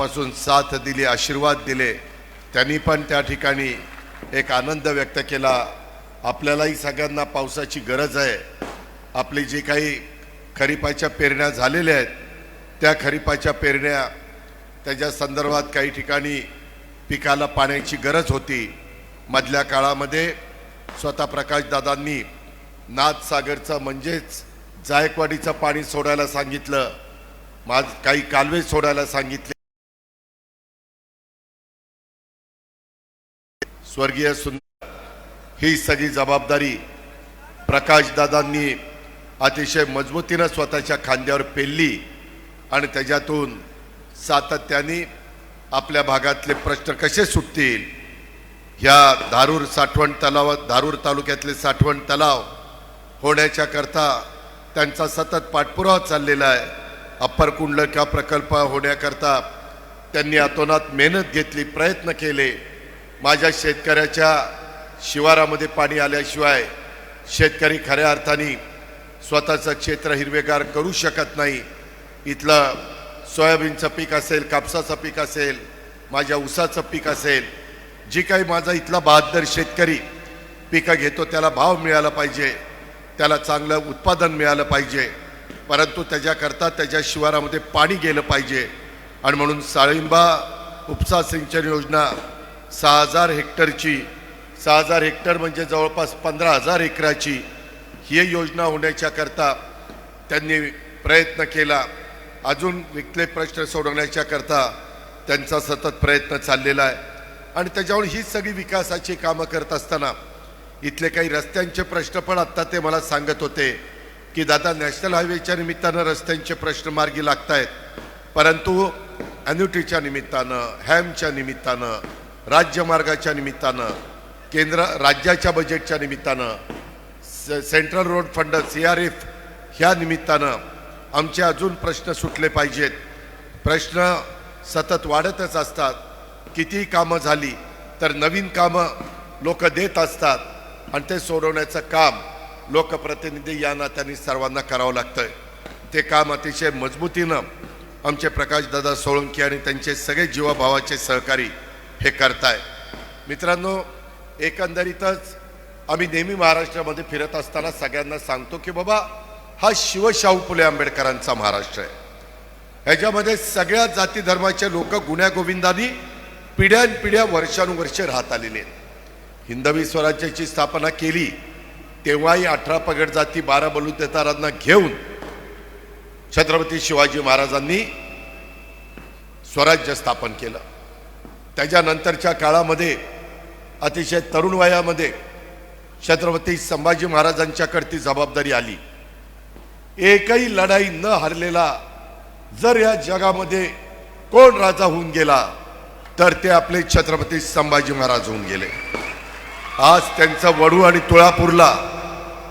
पासून साथ दिली आशीर्वाद दिले. त्यांनी पण त्या ठिकाणी एक आनंद व्यक्त केला. आपल्यालाही सगळ्यांना पावसाची गरज आहे. आपली जी काही खरीपाच्या पेरण्या झालेल्या आहेत त्या खरीपाच्या पेरण्या त्याच्या संदर्भात काही ठिकाणी पिकाला पाण्याची गरज होती. मधल्या काळामध्ये स्वतः प्रकाशदादांनी नाथसागरचं म्हणजेच जायकवाडीचं पाणी सोडायला सांगितलं. माझ काही कालवे सोडायला सांगितले. स्वर्गीय सुंदर ही सगळी जबाबदारी प्रकाशदादांनी अतिशय मजबूतीनं स्वतःच्या खांद्यावर पेलली आणि त्याच्यातून सातत्याने आपल्या भागातले प्रश्न कसे सुटतील? ह्या धारूर साठवण तलाव धारूर तालुक्यातले साठवण तलाव होण्याच्या करता त्यांचा सतत पाठपुरावा चाललेला आहे. अप्पर कुंडलका प्रकल्प होण्याकरता त्यांनी अतोनात मेहनत घेतली प्रयत्न केले. माझ्या शेतकऱ्याच्या शिवारामध्ये पाणी आल्याशिवाय शेतकरी खऱ्या अर्थाने स्वतःचं क्षेत्र हिरवेगार करू शकत नाही. इथलं सोयाबीनचं पीक असेल कापसाचं पीक असेल माझ्या ऊसाचं पीक असेल जी काही माझा इथला बहादर शेतकरी पिकं घेतो त्याला भाव मिळाला पाहिजे त्याला चांगलं उत्पादन मिळालं पाहिजे परंतु त्याच्याकरता त्याच्या शिवारामध्ये पाणी गेलं पाहिजे. आणि म्हणून साळिंबा उपसा सिंचन योजना सहा हजार हेक्टरची सहा हजार हेक्टर म्हणजे जवळपास पंधरा हजार एकराची ही योजना होण्याच्याकरता त्यांनी प्रयत्न केला. अजून विकले प्रश्न सोडवण्याच्या करता त्यांचा सतत प्रयत्न चाललेला आहे. आणि त्याच्यावर ही सगळी विकासाची कामं करत असताना इथले काही रस्त्यांचे प्रश्न पण आत्ता ते मला सांगत होते की दादा नॅशनल हायवेच्या निमित्तानं रस्त्यांचे प्रश्न मार्गी लागत आहेत परंतु ॲन्युटीच्या निमित्तानं हॅमच्या निमित्तानं राज्यमार्गाच्या निमित्तानं केंद्र राज्याच्या बजेटच्या निमित्तानं स- central road fund C R F ह्या निमित्तानं आमचे अजून प्रश्न सुटले पाहिजेत. प्रश्न सतत वाढतच असतात. किती कामं झाली तर नवीन कामं लोक देत असतात आणि ते सोडवण्याचं काम लोकप्रतिनिधी या नात्याने सर्वांना करावं लागतं ते काम अतिशय मजबूतीनं आमचे प्रकाशदादा सोळंकी आणि त्यांचे सगळे जीवाभावाचे सहकारी हे करताय. मित्रांनो एकंदरीतच आम्ही नेहमी महाराष्ट्रामध्ये फिरत असताना सगळ्यांना सांगतो की बाबा हा शिवशाहू फुले आंबेडकरांचा महाराष्ट्र आहे. ह्याच्यामध्ये सगळ्या जाती धर्माचे लोक गुण्यागोविंदानी पिढ्यानपिढ्या वर्षानुवर्षे राहत आलेले आहेत. हिंदवी स्वराज्याची स्थापना केली तेव्हाही अठरा पगड जाती बारा बलुतेदारांना घेऊन छत्रपती शिवाजी महाराजांनी स्वराज्य स्थापन केलं. त्याच्यानंतरच्या काळामध्ये अतिशय तरुण वयामध्ये छत्रपती संभाजी महाराजांच्याकडे ती जबाबदारी आली. एकही लढाई न हरलेला जर या जगामध्ये कोण राजा होऊन गेला तर ते आपले छत्रपती संभाजी महाराज होऊन गेले. आज त्यांचं वडू आणि तुळापूरला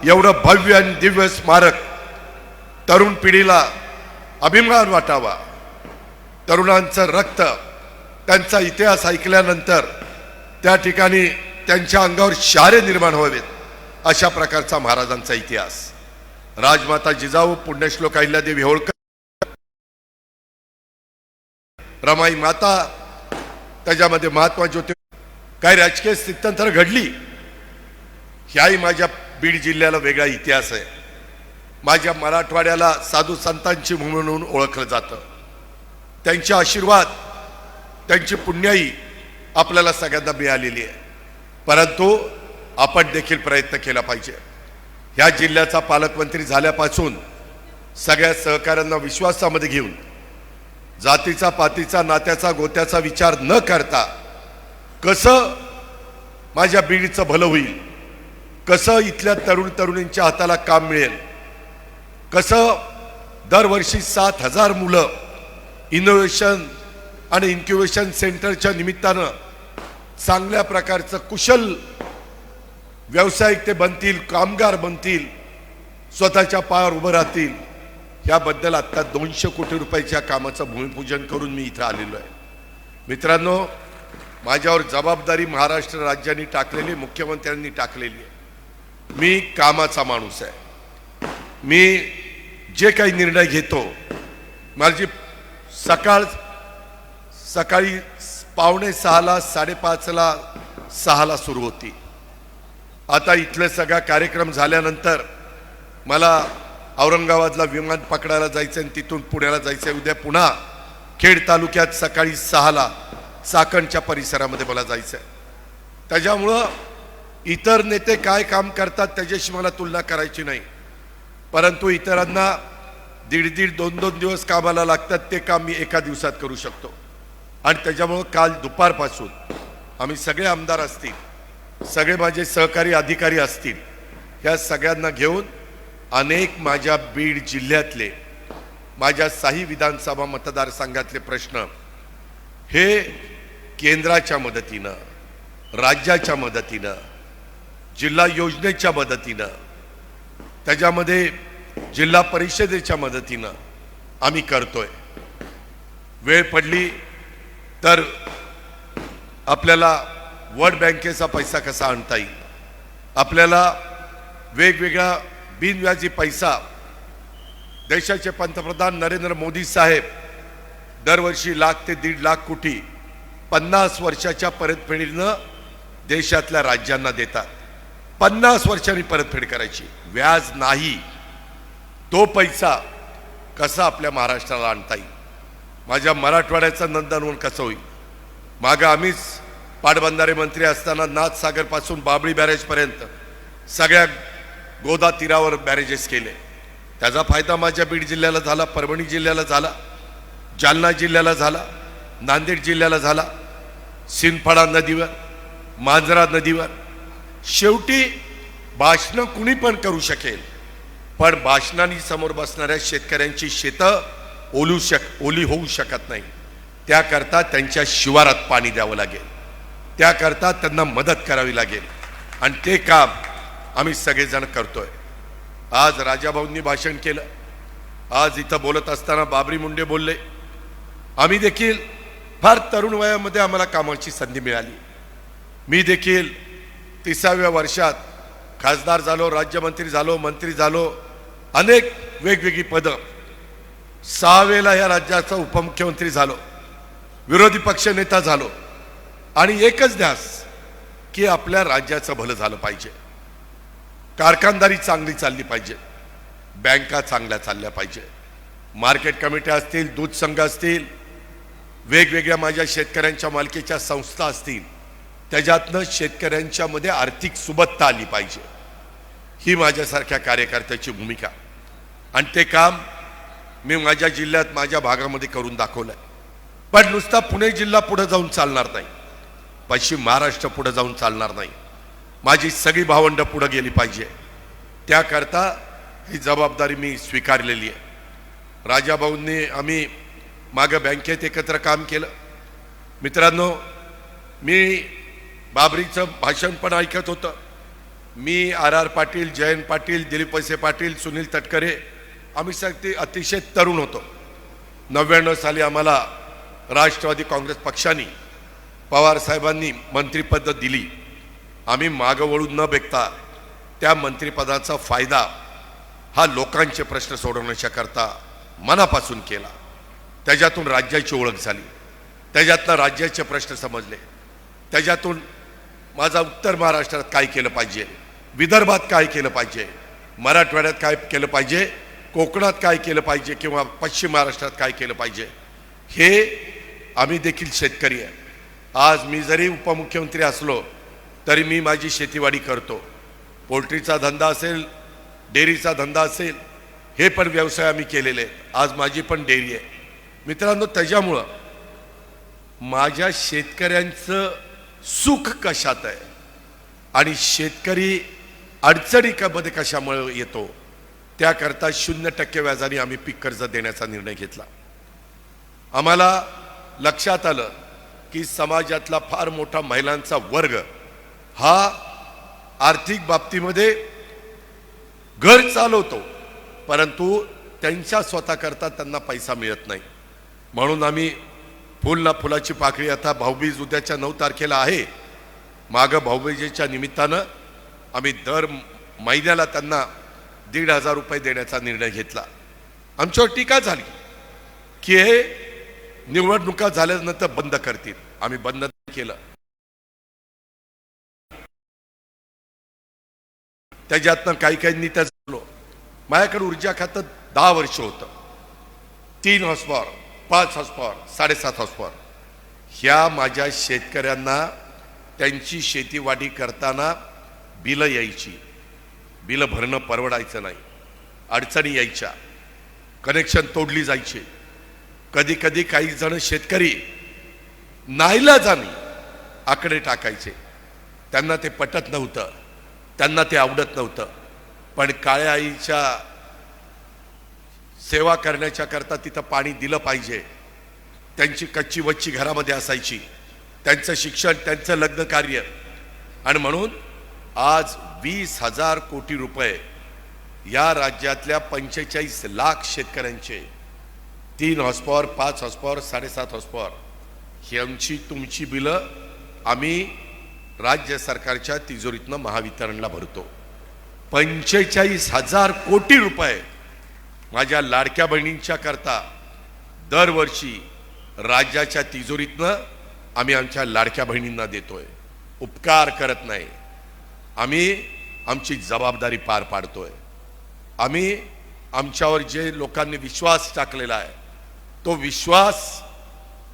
एवढं भव्य आणि दिव्य स्मारक तरुण पिढीला अभिमान वाटावा. तरुणांचं रक्त त्यांचा इतिहास ऐकल्यानंतर त्या ठिकाणी त्यांच्या अंगावर शारे निर्माण व्हावेत अशा प्रकारचा महाराजांचा इतिहास. राजमाता जिजाऊ पुण्यश्लोक अहिल्यादेवी होळकर रमाई माता त्याच्यामध्ये महात्मा ज्योती काही राजकीय स्थित्यंतर घडली. ह्याही माझ्या बीड जिल्ह्याला वेगळा इतिहास आहे. माझ्या मराठवाड्याला साधू संतांची म्हणून ओळखलं जातं. त्यांचे आशीर्वाद त्यांची पुण्याई आपल्याला सगळ्यांना मिळालेली आहे. परंतु आपण देखील प्रयत्न केला पाहिजे. ह्या जिल्ह्याचा पालकमंत्री झाल्यापासून सगळ्या सहकाऱ्यांना विश्वासामध्ये घेऊन जातीचा पातीचा नात्याचा गोत्याचा विचार न करता कसं माझ्या बीडचं भलं होईल कसं इथल्या तरुण तरुणींच्या हाताला काम मिळेल कसं दरवर्षी सात हजार मुलं इनोव्हेशन आणि इन्क्युबेशन सेंटरच्या निमित्तानं चांगल्या प्रकारचं कुशल व्यावसायिक ते बनतील कामगार बनतील स्वतःच्या पायावर उभं राहतील. याबद्दल आत्ता दोनशे कोटी रुपयाच्या कामाचं भूमिपूजन करून मी इथं आलेलो आहे. मित्रांनो माझ्यावर जबाबदारी महाराष्ट्र राज्याने टाकलेली मुख्यमंत्र्यांनी टाकलेली आहे. मी कामाचा माणूस आहे. मी जे काही निर्णय घेतो माझी सकाळ सकाळी पावणे सहाला साडेपाचला सहाला सुरू होती. आता इथले सगळा कार्यक्रम झाल्यानंतर मला औरंगाबादला विमान पकडायला जायचं आणि तिथून पुण्याला जायचं आहे उद्या पुन्हा खेड तालुक्यात सकाळी सहाला चाकणच्या परिसरामध्ये मला जायचं आहे त्याच्यामुळं इतर नेते काय काम करतात त्याच्याशी मला तुलना करायची नाही. परंतु इतरांना दीड दीड दोन दोन दिवस कामाला लागतात ते काम मी एका दिवसात करू शकतो. आणि त्याच्यामुळं काल दुपारपासून आम्ही सगळे आमदार असतील सगळे माझे सहकारी अधिकारी असतील ह्या सगळ्यांना घेऊन अनेक माझ्या बीड जिल्ह्यातले माझ्या साही विधानसभा मतदारसंघातले प्रश्न हे केंद्राच्या मदतीनं राज्याच्या मदतीनं जिल्हा योजनेच्या मदतीनं त्याच्यामध्ये जिल्हा परिषदेच्या मदतीनं आम्ही करतोय. वेळ पडली तर आपल्याला वर्ल्ड बँकेचा पैसा कसा आणता येईल? आपल्याला वेगवेगळा बिनव्याजी पैसा देशाचे पंतप्रधान नरेंद्र मोदी साहेब दरवर्षी लाख ते दीड लाख कोटी पन्नास वर्षाच्या परतफेडीनं देशातल्या राज्यांना देतात. पन्नास वर्षांनी परतफेड करायची. व्याज नाही. तो पैसा कसा आपल्या महाराष्ट्राला आणता येईल? माझ्या मराठवाड्याचं नंदनवन कसं होईल? मागं आम्हीच पाटबंधारे मंत्री असताना नाथसागरपासून बाबळी बॅरेजपर्यंत सगळ्या गोदा तीरावर बॅरेजेस केले. त्याचा फायदा माझ्या बीड जिल्ह्याला झाला परभणी जिल्ह्याला झाला जालना जिल्ह्याला झाला नांदेड जिल्ह्याला झाला सिंदफाडा नदीवर मांजरा नदीवर. शेवटी भाषणं कुणी पण करू शकेल पण भाषणांनी समोर बसणाऱ्या शेतकऱ्यांची शेतं ओलू शक ओली होऊ शकत नाही. त्याकरता त्यांच्या शिवारात पाणी द्यावं लागेल. त्याकरता त्यांना मदत करावी लागेल. आणि ते काम आम्ही सगळेजण करतोय. आज राजाभाऊंनी भाषण केलं. आज इथं बोलत असताना बाबरी मुंडे बोलले आम्ही देखील फार तरुण वयामध्ये आम्हाला कामाची संधी मिळाली. मी देखील तिसाव्या वर्षात खासदार झालो राज्यमंत्री झालो मंत्री झालो अनेक वेगवेगळी पदं सहा वेळेला या राज्याचा उपमुख्यमंत्री झालो. विरोधी पक्ष नेता झालो. आणि एकच ध्यास की आपल्या राज्याचं भलं झालं पाहिजे. कारखानदारी चांगली चालली पाहिजे. बँका चांगल्या चालल्या पाहिजे. मार्केट कमिट्या असतील दूध संघ असतील वेगवेगळ्या माझ्या शेतकऱ्यांच्या मालकीच्या संस्था असतील त्याच्यातनं शेतकऱ्यांच्या मध्ये आर्थिक सुबत्ता आली पाहिजे. ही माझ्यासारख्या कार्यकर्त्याची भूमिका. आणि ते काम मी माझ्या जिल्ह्यात माझ्या भागामध्ये करून दाखवलंय. पण नुसता पुणे जिल्हा पुढे जाऊन चालणार नाही. पश्चिम महाराष्ट्र पुढे जाऊन चालणार नाही. माझी सगळी भावंडं पुढे गेली पाहिजे. त्याकरता ही जबाबदारी मी स्वीकारलेली आहे. राजाभाऊंनी आम्ही मागं बँकेत एकत्र काम केलं. मित्रांनो मी बाबरीचं भाषण पण ऐकत होतं. मी आर आर पाटील जयंत पाटील दिलीप वैसे पाटील सुनील तटकरे आम्ही सगळे अतिशय तरुण होतो. नव्याण्णव साली आम्हाला राष्ट्रवादी काँग्रेस पक्षाने पवारसाहेबांनी मंत्रिपद दिली. आम्ही मागं वळून न बेकता त्या मंत्रिपदाचा फायदा हा लोकांचे प्रश्न सोडवण्याच्या करता मनापासून केला. त्याच्यातून राज्याची ओळख झाली. त्याच्यातनं राज्याचे प्रश्न समजले. त्याच्यातून माझा उत्तर महाराष्ट्रात काय केलं पाहिजे? विदर्भात काय केलं पाहिजे? मराठवाड्यात काय केलं पाहिजे? कोकणात काय केलं पाहिजे किंवा पश्चिम महाराष्ट्रात काय केलं पाहिजे हे आम्ही देखील शेतकरी आहे. आज मी जरी उपमुख्यमंत्री असलो तरी मी माझी शेतीवाडी करतो. पोल्ट्रीचा धंदा असेल डेअरीचा धंदा असेल हे पण व्यवसाय आम्ही केलेले आहेत. आज माझी पण डेअरी आहे. मित्रांनो त्याच्यामुळं माझ्या शेतकऱ्यांचं सुख कशात आहे? आणि शेतकरी अडचणी क- कशामुळे येतो? त्याकरता शून्य टक्के व्याजाने आम्ही पीक कर्ज देण्याचा निर्णय घेतला. आम्हाला लक्षात आलं की समाजातला फार मोठा महिलांचा वर्ग हा आर्थिक बाबतीमध्ये घर चालवतो परंतु त्यांच्या स्वतःकरता त्यांना पैसा मिळत नाही. म्हणून आम्ही फुल ना फुलाची पाकळी आता भाऊबीज उद्याच्या नऊ तारखेला आहे. मागं भाऊबीजेच्या निमित्तानं आम्ही दर महिन्याला त्यांना दीड हजार रुपये देण्याचा निर्णय घेतला. आमच्यावर टीका झाली की हे निवडणुका झाल्यानंतर बंद करतील. आम्ही बंद केलं. त्याच्यातनं काही काही त्या झालो. माझ्याकडे ऊर्जा खातं दहा वर्ष होतं. तीन हॉस्पॉर पाच हॉस्पॉर साडेसात हॉस्पॉर ह्या माझ्या शेतकऱ्यांना त्यांची शेतीवाडी करताना बिलं यायची. बिलं भरणं परवडायचं नाही. अडचणी यायच्या. कनेक्शन तोडली जायची. कधी कधी काही जण शेतकरी नाहीला जाणी आकडे टाकायचे. त्यांना ते पटत नव्हतं. त्यांना ते आवडत नव्हतं. पण काळ्या आईच्या सेवा करण्याच्या करता तिथं पाणी दिलं पाहिजे. त्यांची कच्ची वच्ची घरामध्ये असायची. त्यांचं शिक्षण त्यांचं लग्न कार्य. आणि म्हणून आज वीस हजार कोटी रुपये या राज्यातल्या पंचेचाळीस लाख शेतकऱ्यांचे तीन हॉस्पॉर पाच हॉस्पॉर साडेसात हॉस्पॉर आमची तुमची बिलं आम्ही राज्य सरकारच्या तिजोरीतनं महावितरणला भरतो. पंचेचाळीस हजार कोटी रुपये माझ्या लाडक्या बहिणींच्या करता दरवर्षी राज्याच्या तिजोरीतनं आम्ही आमच्या लाडक्या बहिणींना देतोय. उपकार करत नाही. आम्ही आमची जबाबदारी पार पाडतोय. आम्ही आमच्यावर जे लोकांनी विश्वास टाकलेला आहे तो विश्वास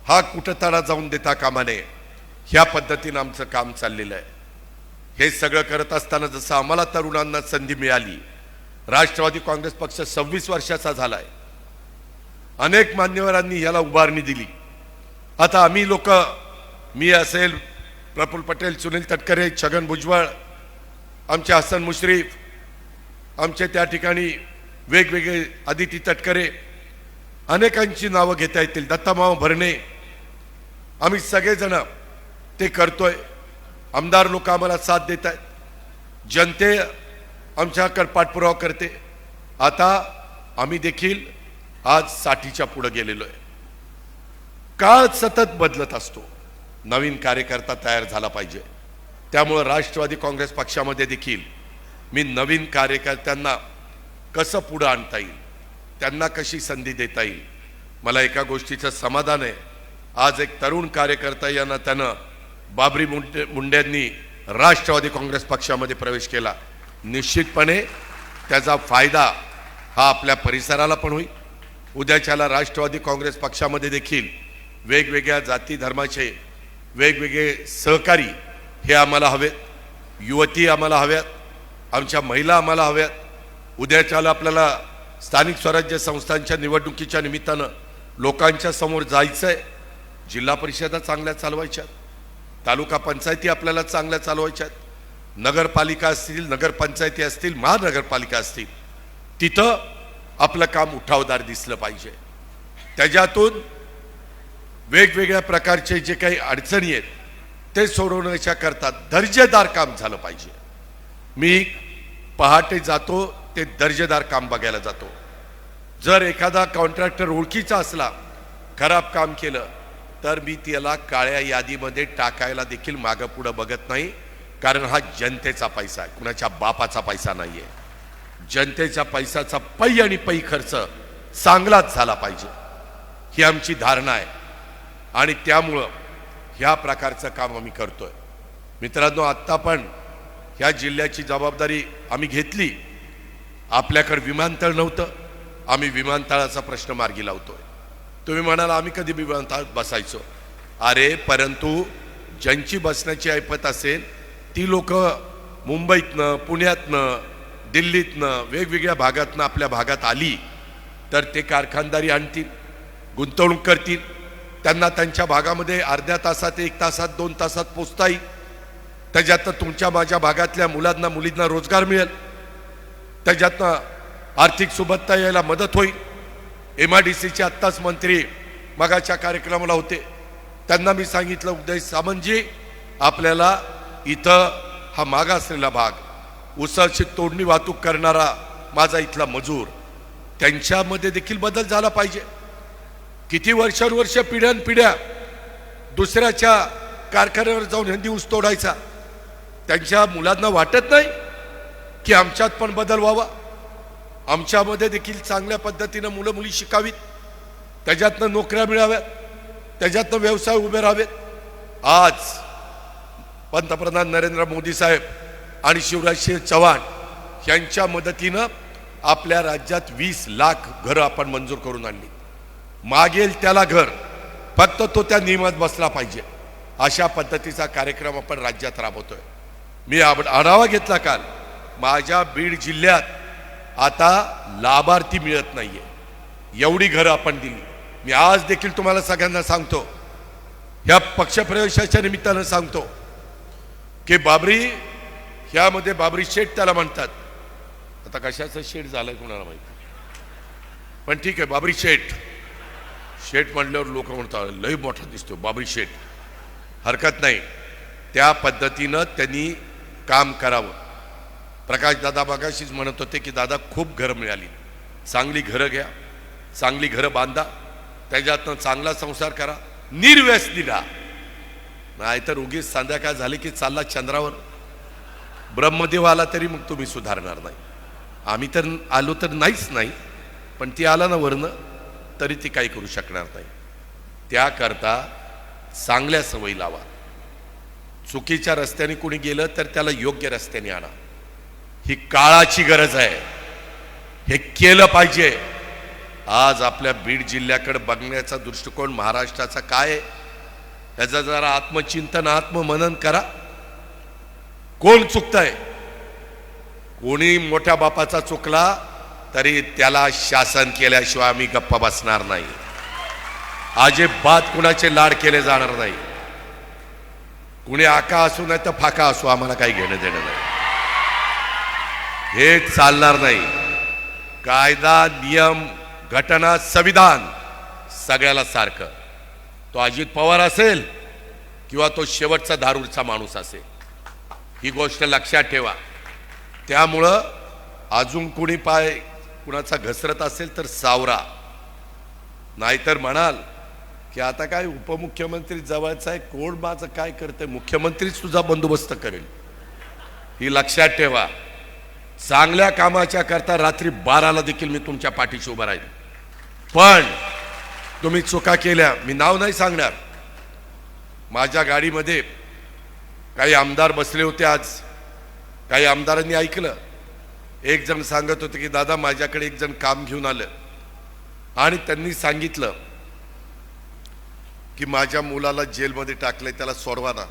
हा कुठं जाऊन देता कामा नये. ह्या पद्धतीनं आमचं काम चाललेलं आहे. हे सगळं करत असताना जसं आम्हाला तरुणांना संधी मिळाली राष्ट्रवादी काँग्रेस पक्ष सव्वीस वर्षाचा झालाय. अनेक मान्यवरांनी याला उभारणी दिली. आता आम्ही लोक मी असेल प्रफुल्ल पटेल सुनील तटकरे छगन भुजबळ आमचे हसन मुश्रीफ आमचे त्या ठिकाणी वेगवेगळे आदिती तटकरे अनेकांची नावं घेता येतील. दत्तामाव भरणे आम्ही सगळेजण ते करतोय. आमदार लोक आम्हाला साथ देत आहेत. जनते आमच्याकडे पाठपुरावा करते. आता आम्ही देखील आज साठीच्या पुढं गेलेलो आहे. काळ सतत बदलत असतो. नवीन कार्यकर्ता तयार झाला पाहिजे. त्यामुळं राष्ट्रवादी काँग्रेस पक्षामध्ये देखील मी नवीन कार्यकर्त्यांना कसं पुढं आणता येईल त्यांना कशी संधी देता येईल मला एका गोष्टीचं समाधान आहे. आज एक तरुण कार्यकर्ता यांना त्यानं बाबरी मुंडे मुंड्यांनी राष्ट्रवादी काँग्रेस पक्षामध्ये प्रवेश केला. निश्चितपणे त्याचा फायदा हा आपल्या परिसराला पण होईल. उद्याच्याला राष्ट्रवादी काँग्रेस पक्षामध्ये देखील वेगवेगळ्या जाती धर्माचे वेगवेगळे सहकारी हे आम्हाला हवेत. युवती आम्हाला हव्यात आमच्या महिला आम्हाला हव्यात उद्याच्याला आपल्याला स्थानिक स्वराज्य संस्थांच्या निवडणुकीच्या निमित्तानं लोकांच्या समोर जायचं आहे जिल्हा परिषदा चांगल्या चालवायच्या तालुका पंचायती आपल्याला चांगल्या चालवायच्या नगरपालिका असतील नगरपंचायती असतील महानगरपालिका असतील तिथं आपलं काम उठावदार दिसलं पाहिजे. त्याच्यातून वेगवेगळ्या प्रकारचे जे काही अडचणी आहेत ते सोडवण्याच्या करता दर्जेदार काम झालं पाहिजे. मी पहाटे जातो ते दर्जेदार काम बघायला जातो. जर एखादा कॉन्ट्रॅक्टर ओळखीचा असला खराब काम केलं तर मी त्याला काळ्या यादीमध्ये टाकायला देखील मागं पुढं बघत नाही कारण हा जनतेचा पैसा आहे. कुणाच्या बापाचा पैसा नाही आहे जनतेच्या पैशाचा पै आणि पै खर्च चांगलाच झाला पाहिजे. ही आमची धारणा आहे. आणि त्यामुळं ह्या प्रकारचं काम आम्ही करतोय. मित्रांनो आत्ता पण ह्या जिल्ह्याची जबाबदारी आम्ही घेतली. आपल्याकडे विमानतळ नव्हतं. आम्ही विमानतळाचा प्रश्न मार्गी लावतोय. तुम्ही म्हणाल आम्ही कधी विमानतळात बसायचो? अरे परंतु ज्यांची बसण्याची ऐपत असेल ती लोक मुंबईतनं पुण्यातनं दिल्लीतनं वेगवेगळ्या भागातनं आपल्या भागात आली तर ते कारखानदारी आणतील गुंतवणूक करतील. त्यांना त्यांच्या भागामध्ये अर्ध्या तासात एक तासात दोन तासात पोचता येईल त्याच्यातनं तुमच्या माझ्या भागातल्या मुलांना मुलींना रोजगार मिळेल. त्याच्यातनं आर्थिक सुबत्ता यायला मदत होईल. एम आय डी सीचे आत्ताच मंत्री मगाच्या कार्यक्रमाला होते. त्यांना मी सांगितलं उदय सामंतजी आपल्याला इथं हा मागासलेला भाग उसाची तोडणी वाहतूक करणारा माझा इथला मजूर त्यांच्यामध्ये देखील बदल झाला पाहिजे. किती वर्षानुवर्ष पिढ्यानपिढ्या दुसऱ्याच्या कारखान्यावर जाऊन हिंदी ऊस तोडायचा. त्यांच्या मुलांना वाटत नाही की आमच्यात पण बदल व्हावा. आमच्यामध्ये देखील चांगल्या पद्धतीनं मुलं मुली शिकावीत. त्याच्यातनं नोकऱ्या मिळाव्यात. त्याच्यातनं व्यवसाय उभे राहावेत. आज पंतप्रधान नरेंद्र मोदी साहेब आणि शिवराजसिंह चव्हाण यांच्या मदतीनं आपल्या राज्यात वीस लाख घरं आपण मंजूर करून आणली. मागेल त्याला घर फक्त तो त्या नियमात बसला पाहिजे. अशा पद्धतीचा कार्यक्रम आपण राज्यात राबवतोय. मी आढावा घेतला काल माझ्या बीड जिल्ह्यात आता लाभार्थी मिळत नाहीये. एवढी घरं आपण दिली. मी आज देखील तुम्हाला सगळ्यांना सांगतो या पक्षप्रवेशाच्या निमित्तानं सांगतो की बाबरी ह्यामध्ये बाबरी शेठ त्याला म्हणतात. आता कशाचं शेठ झालं कोणाला माहिती? पण ठीक आहे बाबरी शेठ. शेठ म्हणल्यावर लोक म्हणतात लय मोठा दिसतो बाबरी शेठ. हरकत नाही. त्या पद्धतीनं त्यांनी काम करावं. प्रकाश दादा मागाशीच म्हणत होते की दादा खूप घरं मिळाली. चांगली घरं घ्या. चांगली घरं बांधा. त्याच्यातनं चांगला संसार करा. निर्व्यसनी राहा नाहीतर उगीच संध्याकाळ झाली की चालला चंद्रावर. ब्रह्मदेव आला तरी मग तुम्ही सुधारणार नाही. आम्ही तर आलो तर नाहीच नाही पण ती आला ना वरनं. तरी ती काही करू शकणार नाही. त्याकरता चांगल्या सवयी लावा. चुकीच्या रस्त्याने कोणी गेलं तर त्याला योग्य रस्त्याने आणा. ही काळाची गरज आहे. हे केलं पाहिजे. आज आपल्या बीड जिल्ह्याकडे बघण्याचा दृष्टिकोन महाराष्ट्राचा काय याचा जरा आत्मचिंतन आत्ममनन करा. कोण चुकतंय? कोणी मोठ्या बापाचा चुकला तरी त्याला शासन केल्याशिवाय आम्ही गप्पा बसणार नाही. अजिबात कुणाचे लाड केले जाणार नाही. कुणी आका असू नाही तर फाका असू आम्हाला काही घेणं देणं नाही. हे चालणार नाही. कायदा नियम घटना संविधान सगळ्याला सारखं. तो अजित पवार असेल किंवा तो शेवटचा धारूरचा माणूस असेल. ही गोष्ट लक्षात ठेवा. त्यामुळं अजून कुणी पाय कुणाचा घसरत असेल तर सावरा. नाहीतर म्हणाल की आता काय उपमुख्यमंत्री जवळचा आहे कोण माझं काय करतंय? मुख्यमंत्रीच तुझा बंदोबस्त करेल. ही लक्षात ठेवा. चांगल्या कामाच्या करता रात्री बाराला देखील मी तुमच्या पाठीशी उभा राहील पण तुम्ही चुका केल्या मी नाव नाही सांगणार. माझ्या गाडीमध्ये काही आमदार बसले होते आज. काही आमदारांनी ऐकलं. एक जण सांगत होते की दादा माझ्याकडे एक जण काम घेऊन आलं. आणि त्यांनी सांगितलं की माझ्या मुलाला जेलमध्ये टाकलंय त्याला सोडवा ना.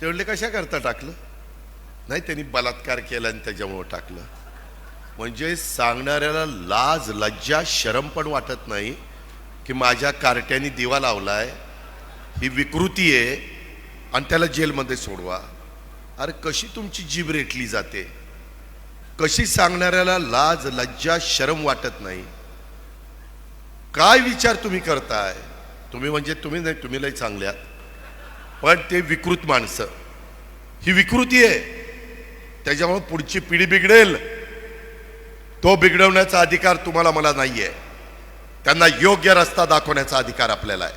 ते म्हणले कशा करता टाकलं? नाही त्यांनी बलात्कार केला आणि त्याच्यामुळं टाकलं. म्हणजे सांगणाऱ्याला लाज लज्जा शरम पण वाटत नाही की माझ्या कार्ट्याने दिवा लावलाय ही विकृती आहे आणि त्याला जेलमध्ये सोडवा. अरे कशी तुमची जीभ रेटली जाते? कशी सांगणाऱ्याला लाज लज्जा शरम वाटत नाही. काय विचार तुम्ही करताय? तुम्ही म्हणजे तुम्ही नाही तुम्ही लई चांगल्यात पण ते विकृत माणसं. ही विकृती आहे. त्याच्यामुळे पुढची पिढी बिघडेल. तो बिघडवण्याचा अधिकार तुम्हाला मला नाही आहे त्यांना योग्य रस्ता दाखवण्याचा अधिकार आपल्याला आहे.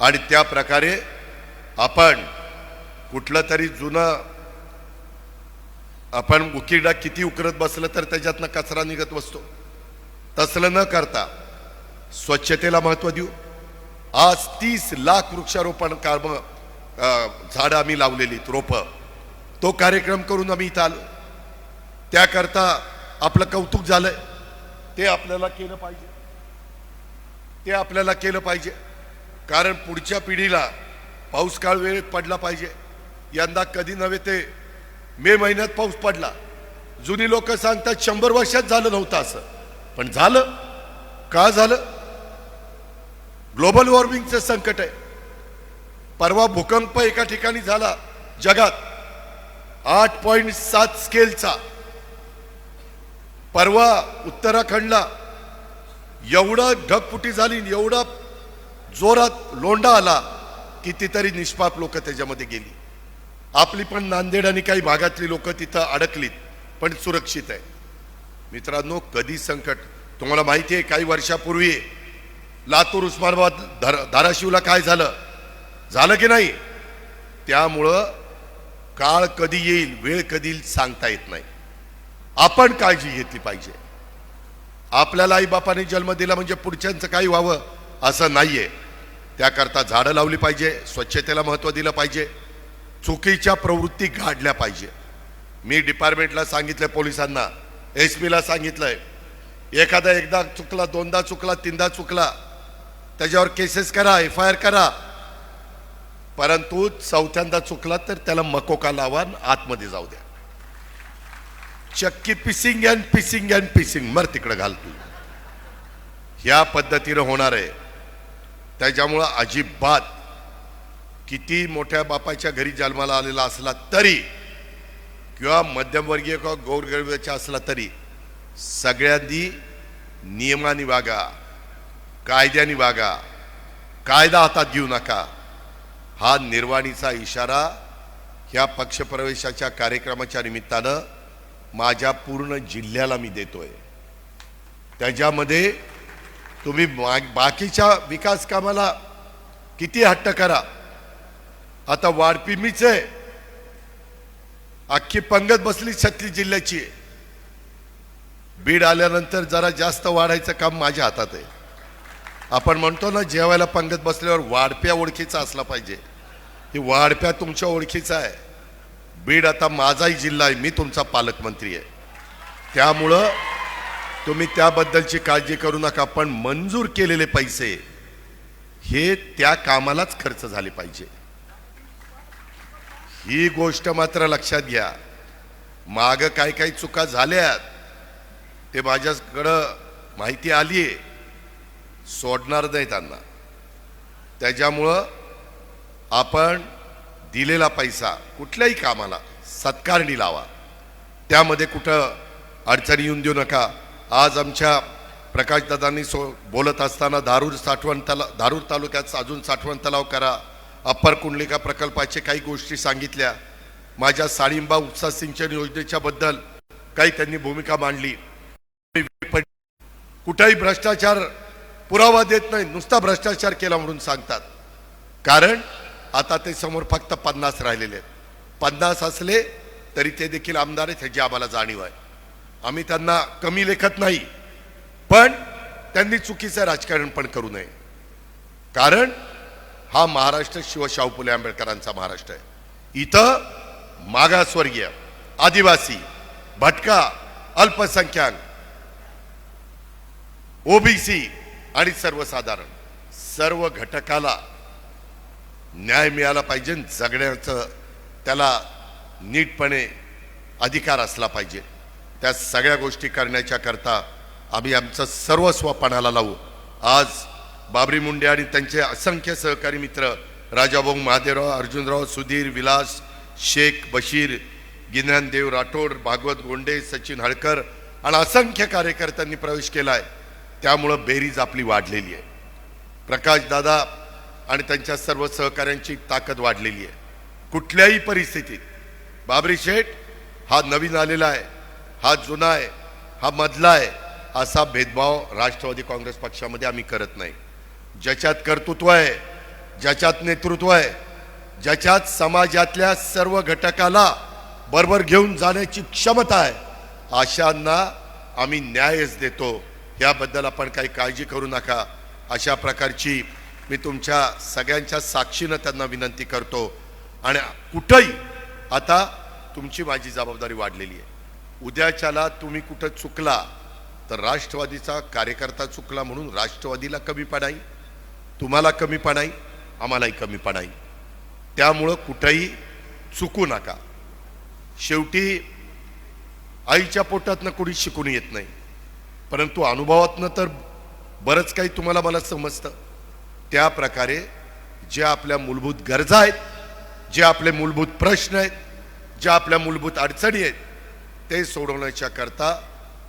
आणि त्या प्रकारे आपण कुठलं तरी जुनं आपण उकिरडा किती उकरत बसलं तर त्याच्यातनं कचरा निघत बसतो. तसलं न करता स्वच्छतेला महत्त्व देऊ. आज तीस लाख वृक्षारोपण कार्ब झाडं आम्ही लावलेली रोपं. तो कार्यक्रम करून आम्ही इथं आलो. त्याकरता आपलं कौतुक झालंय. ते आपल्याला केलं पाहिजे. ते आपल्याला केलं पाहिजे. कारण पुढच्या पिढीला पाऊस काळ वेळेत पडला पाहिजे. यंदा कधी नव्हे ते मे महिन्यात पाऊस पडला. जुनी लोक सांगतात शंभर वर्षात झालं नव्हतं असं. पण झालं. का झालं? ग्लोबल वॉर्मिंगचं संकट आहे. परवा भूकंप एका ठिकाणी झाला जगात. आठ पॉईंट सात स्केलचा. परवा उत्तराखंडला एवढा ढगफुटी झाली एवढा जोरात लोंडा आला कितीतरी निष्पाप लोक त्याच्यामध्ये गेली. आपली पण नांदेड आणि काही भागातली लोक तिथं अडकलीत पण सुरक्षित आहे. मित्रांनो कधी संकट? तुम्हाला माहिती आहे काही वर्षापूर्वी लातूर उस्मानाबाद धार धाराशिवला काय झालं? झालं की नाही? त्यामुळं काळ कधी येईल वेळ कधी येईल सांगता येत नाही. आपण काळजी घेतली पाहिजे. आपल्याला आईबापाने जन्म दिला म्हणजे पुढच्यांचं काही व्हावं असं नाही आहे त्याकरता झाडं लावली पाहिजे स्वच्छतेला महत्त्व दिलं पाहिजे. चुकीच्या प्रवृत्ती गाडल्या पाहिजे. मी डिपार्टमेंटला सांगितलं पोलिसांना. एस पीला सांगितलंय. एखादा एकदा चुकला दोनदा चुकला तीनदा चुकला त्याच्यावर केसेस करा एफ आय आर करा. परंतु चौथ्यांदा चुकला तर त्याला मकोका लावा आतमध्ये जाऊ द्या. चक्की पिसिंग अँड पिसिंग अँड पिसिंग मर तिकडे घाल तू. ह्या पद्धतीनं होणार आहे. त्याच्यामुळं अजिबात किती मोठ्या बापाच्या घरी जन्माला आलेला असला तरी किंवा मध्यमवर्गीय किंवा गौरगरिबाचा असला तरी सगळ्यांनी नियमाने वागा कायद्याने वागा कायदा हातात घेऊ नका. हा निर्वाणीचा इशारा ह्या पक्षप्रवेशाच्या कार्यक्रमाच्या निमित्तानं माझ्या पूर्ण जिल्ह्याला मी देतोय. त्याच्यामध्ये तुम्ही बाकीच्या विकास कामाला किती हट्ट करा. आता वाढपी मीच आहे. अख्खी पंगत बसली छत्री जिल्ह्याची. बीड आल्यानंतर जरा जास्त वाढायचं काम माझ्या हातात आहे. आपण म्हणतो ना जेवायला पंगत बसल्यावर वाढप्या ओळखीचा असला पाहिजे. ही वाढप्या तुमच्या ओळखीचा आहे. बीड आता माझाही जिल्हा आहे मी तुमचा पालकमंत्री आहे. त्यामुळं तुम्ही त्याबद्दलची काळजी करू नका पण मंजूर केलेले पैसे हे त्या कामालाच खर्च झाले पाहिजे. ही गोष्ट मात्र लक्षात घ्या. माग काही काही चुका झाल्यात. ते माझ्याकडं माहिती आली आहे सोडणार नाही त्यांना. त्याच्यामुळं आपण दिलेला पैसा कुठल्याही कामाला सत्कारणी लावा. त्यामध्ये कुठं अडचणी येऊन देऊ नका. आज आमच्या प्रकाशदादांनी सो बोलत असताना धारूर साठवण तला धारूर तालुक्यात अजून साठवण तलाव करा. अप्पर कुंडलिका प्रकल्पाचे काही गोष्टी सांगितल्या. माझ्या साळिंबा उपसा सिंचन योजनेच्या बद्दल काही त्यांनी भूमिका मांडली. कुठंही कुठेही भ्रष्टाचार पुरावा देत नाही नुसता भ्रष्टाचार केला म्हणून सांगतात. कारण आता ते समोर फक्त पन्नास राहिलेले आहेत. पन्नास असले तरी ते देखील आमदार आहेत ह्याची आम्हाला जाणीव आहे. आम्ही त्यांना कमी लेखत नाही पण त्यांनी चुकीचं राजकारण पण करू नये. कारण हा महाराष्ट्र शिवशाहू फुले आंबेडकरांचा महाराष्ट्र आहे. इथं मागासवर्गीय आदिवासी भटका अल्पसंख्याक ओबीसी आणि सर्वसाधारण सर्व घटकाला न्याय मिळाला पाहिजे जगण्याचं त्याला नीटपणे अधिकार असला पाहिजे. त्या सगळ्या गोष्टी करण्याच्या करता आम्ही आमचं सर्वस्व पणाला लावू. आज बाबरी मुंडे आणि त्यांचे असंख्य सहकारी मित्र राजाभाऊ महादेवराव अर्जुनराव सुधीर विलास शेख बशीर गिन्हानदेव राठोड भागवत गोंडे सचिन हळकर आणि असंख्य कार्यकर्त्यांनी प्रवेश केला आहे त्यामुळं बेरीज आपली वाढलेली आहे. प्रकाश दादा आणि त्यांच्या सर्व सहकाऱ्यांची ताकद वाढलेली आहे. कुठल्याही परिस्थितीत बाबरी शेठ हा नवीन आलेला आहे हा जुना आहे हा मधला आहे असा भेदभाव राष्ट्रवादी काँग्रेस पक्षामध्ये आम्ही करत नाही. ज्याच्यात कर्तृत्व आहे ज्याच्यात नेतृत्व आहे ज्याच्यात समाजातल्या सर्व घटकाला बरोबर घेऊन जाण्याची क्षमता आहे अशांना आम्ही न्यायच देतो. याबद्दल आपण काही काळजी करू नका. अशा प्रकारची मी तुमच्या सगळ्यांच्या साक्षीनं त्यांना विनंती करतो. आणि कुठंही आता तुमची माझी जबाबदारी वाढलेली आहे. उद्याच्याला तुम्ही कुठं चुकला तर राष्ट्रवादीचा कार्यकर्ता चुकला म्हणून राष्ट्रवादीला कमी पडाई. तुम्हाला कमीपणाई आम्हालाही कमीपणाई त्यामुळं कुठंही चुकू नका. शेवटी आईच्या पोटातनं कुणी शिकून येत नाही. परंतु अनुभवातनं तर बरंच काही तुम्हाला मला समजतं. त्या प्रकारे ज्या आपल्या मूलभूत गरजा आहेत जे आपले मूलभूत प्रश्न आहेत ज्या आपल्या मूलभूत अडचणी आहेत ते सोडवण्याच्या करता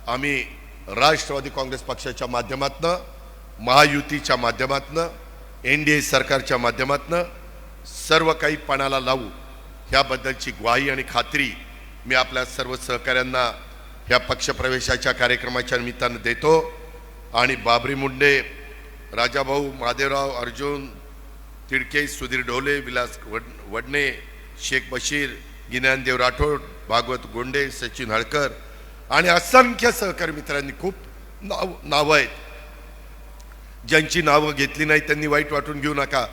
आम्ही राष्ट्रवादी काँग्रेस पक्षाच्या माध्यमातनं महायुतीच्या माध्यमातनं एन डी ए सरकारच्या माध्यमातनं सर्व काही पणाला लावू ह्याबद्दलची ग्वाही आणि खात्री मी आपल्या सर्व सहकाऱ्यांना ह्या पक्षप्रवेशाच्या कार्यक्रमाच्या निमित्तानं देतो. आणि बाबरी मुंडे राजाभाऊ महादेवराव अर्जुन तिडके सुधीर ढोले विलास वड वडणे शेख बशीर गिन्यानदेव राठोड भागवत गोंडे सचिन हळकर आणि असंख्य सहकारी मित्रांनी खूप नाव नावं आहेत. ज्यांची नावं घेतली नाही त्यांनी वाईट वाटून घेऊ नका.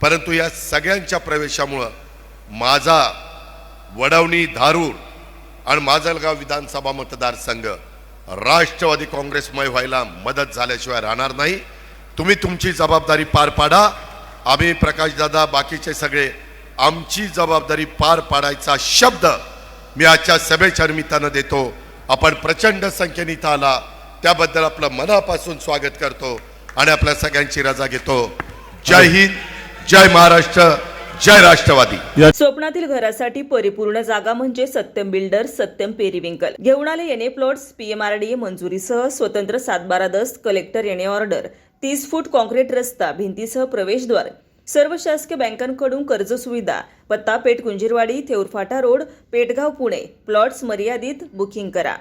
परंतु या सगळ्यांच्या प्रवेशामुळं माझा वडवणी धारूर आणि माजलगाव विधानसभा मतदारसंघ राष्ट्रवादी काँग्रेसमय व्हायला मदत झाल्याशिवाय राहणार नाही. तुम्ही तुमची जबाबदारी पार पाडा. आम्ही प्रकाशदादा बाकीचे सगळे आमची जबाबदारी पार पाडायचा शब्द मी आजच्या सभेच्या निमित्तानं देतो. आपण प्रचंड संख्येने इथं आला. त्याबद्दल आपलं मनापासून स्वागत करतो. आणि आपल्या सगळ्यांची रजा घेतो. जय हिंद जय महाराष्ट्र जय राष्ट्रवादी. स्वप्नातील घरासाठी परिपूर्ण जागा म्हणजे सत्यम बिल्डर सत्यम पेरिविंकल. घेऊन आले एनए प्लॉट्स पीएमआरडीए मंजुरीसह स्वतंत्र सातबारा दस्त कलेक्टर येणे ऑर्डर तीस फूट कॉन्क्रीट रस्ता भिंतीसह प्रवेशद्वार. सर्व शासकीय बँकांकडून कर्ज सुविधा पत्ता पेठ कुंजीरवाडी थेऊरफाटा रोड पेटगाव पुणे. प्लॉट्स मर्यादित बुकिंग करा.